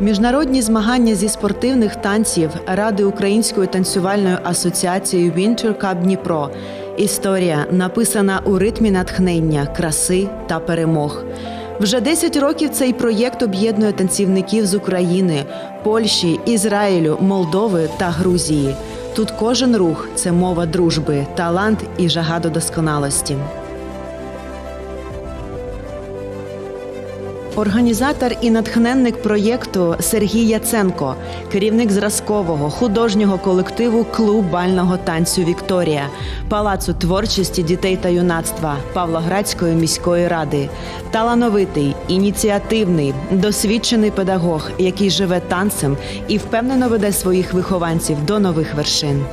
Міжнародні змагання зі спортивних танців Ради Української танцювальної асоціації Winter Cup Дніпро. Історія написана у ритмі натхнення, краси та перемог. Вже 10 років цей проєкт об'єднує танцівників з України, Польщі, Ізраїлю, Молдови та Грузії. Тут кожен рух це мова дружби, талант і жага до досконалості. Організатор і натхненник проєкту Сергій Яценко, керівник зразкового художнього колективу Клуб бального танцю Вікторія, Палацу творчості дітей та юнацтва Павлоградської міської ради, талановитий, ініціативний, досвідчений педагог, який живе танцем і впевнено веде своїх вихованців до нових вершин.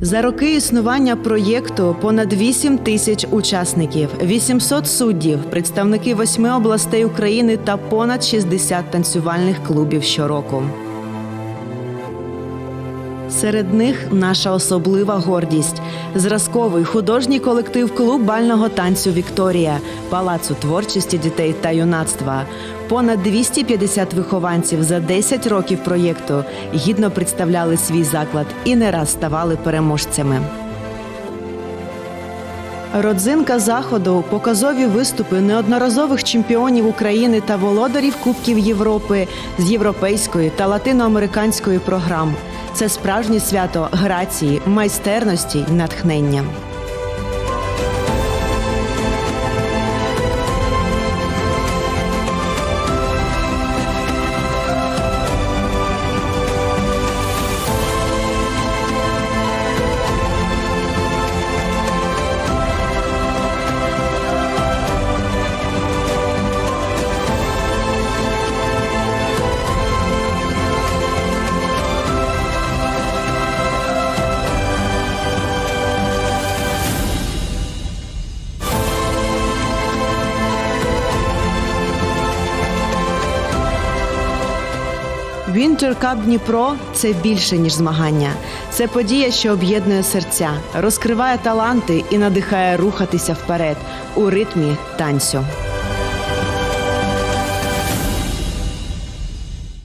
За роки існування проєкту понад 8 тисяч учасників, 800 суддів, представники восьми областей України та понад 60 танцювальних клубів щороку. Серед них наша особлива гордість зразковий художній колектив клуб бального танцю Вікторія, Палацу творчості дітей та юнацтва. Понад 250 вихованців за 10 років проєкту гідно представляли свій заклад і не раз ставали переможцями. Родзинка заходу показові виступи неодноразових чемпіонів України та володарів Кубків Європи з європейської та латиноамериканської програм. Це справжнє свято грації, майстерності й натхнення. Winter Cup Дніпро це більше ніж змагання. Це подія, що об'єднує серця, розкриває таланти і надихає рухатися вперед у ритмі танцю.